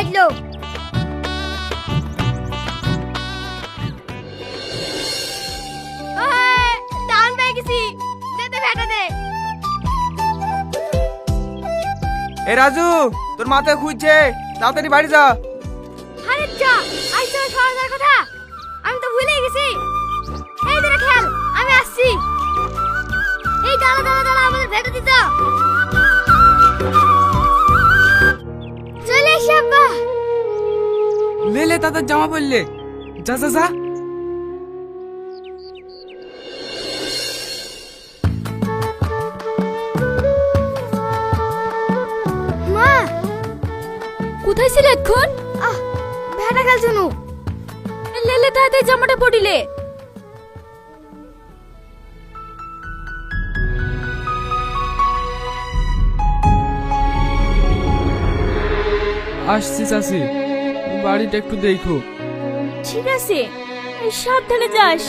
থাকল। এ রাজু তোর মাথায় খুঁজছে। তাড়াতাড়ি বাড়ি যা। আরে যা আজ সরদার কথা। আমি তো ভুলে গেছি। এই ধরে খেল আমি আসছি। এই দাঁড়া দাঁড়া দাঁড়া আমাদের ভেটা দিতে। লে লে তাদের জামা পড়লে যা যা যা। মা! কোথায় ছিলে এখন আহ ভেটা খেলছ নু লেলে তাড়াতাড়ি জামাটা পড়িলে আসছি চাষি বাড়িটা একটু দেখো। ঠিক আছে সাবধানে যাস।